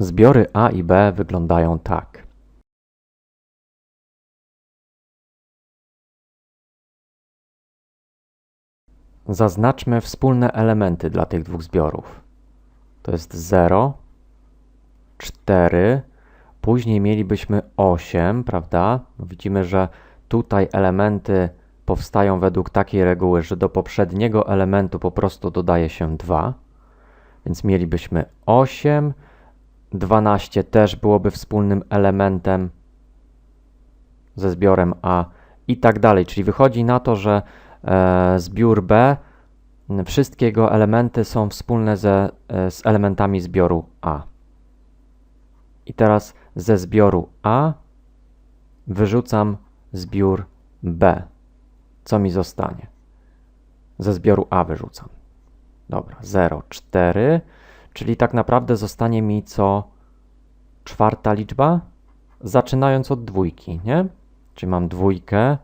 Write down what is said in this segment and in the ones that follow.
Zbiory A i B wyglądają tak. Zaznaczmy wspólne elementy dla tych dwóch zbiorów. To jest 0, 4, później mielibyśmy 8, prawda? Widzimy, że tutaj elementy powstają według takiej reguły, że do poprzedniego elementu po prostu dodaje się 2. Więc mielibyśmy 8, 12 też byłoby wspólnym elementem ze zbiorem A i tak dalej. Czyli wychodzi na to, że e, zbiór B, wszystkie jego elementy są wspólne ze, e, z elementami zbioru A. I teraz ze zbioru A wyrzucam zbiór B. Co mi zostanie? Ze zbioru A wyrzucam. Dobra, 0, 4, czyli tak naprawdę zostanie mi co czwarta liczba, zaczynając od dwójki, nie? Czyli mam dwójkę,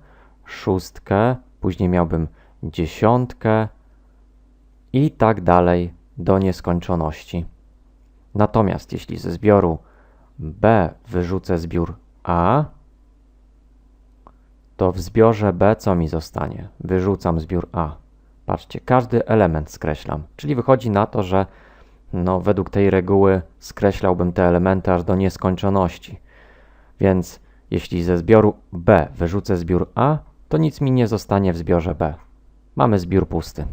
szóstkę, później miałbym dziesiątkę i tak dalej do nieskończoności. Natomiast jeśli ze zbioru B wyrzucę zbiór A, to w zbiorze B co mi zostanie? Wyrzucam zbiór A. Patrzcie, każdy element skreślam. Czyli wychodzi na to, że no, według tej reguły skreślałbym te elementy aż do nieskończoności. Więc jeśli ze zbioru B wyrzucę zbiór A, to nic mi nie zostanie w zbiorze B. Mamy zbiór pusty.